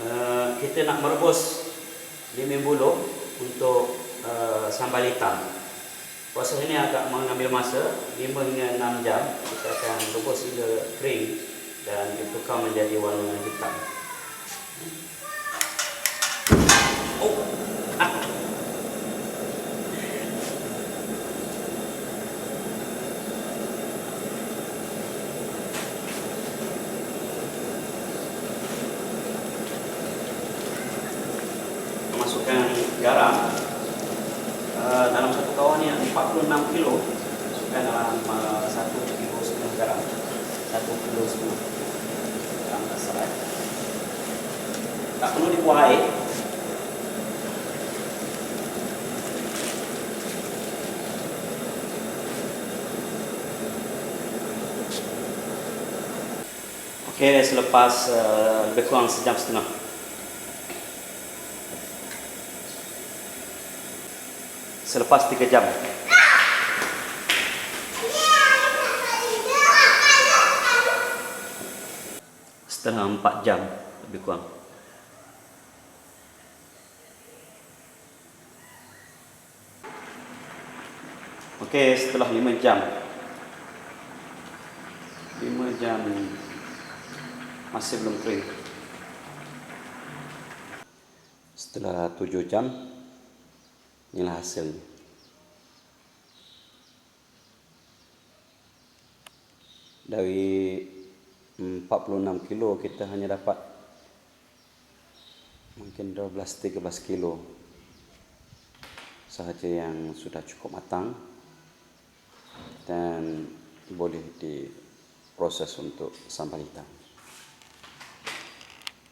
uh, kita nak merebus limin buluh untuk uh, sambal hitam. Proses ini agak mengambil masa 5 hingga 6 jam. Kita akan rebus hingga kering dan ditukar menjadi warna hitam. Masukkan garam uh, dalam satu kawan ni 46 kilo masukkan dalam uh, satu kilo setengah garam satu kilo setengah garam tak salah tak perlu dibuah air. Okey, selepas uh, lebih kurang sejam setengah selepas 3 jam. Setelah 4 jam lebih kurang. Okey, setelah 5 jam. 5 jam masih belum kering. Setelah 7 jam Inilah hasilnya. Dari 46 kilo kita hanya dapat mungkin 12-13 kilo sahaja yang sudah cukup matang dan boleh diproses untuk sambal hitam.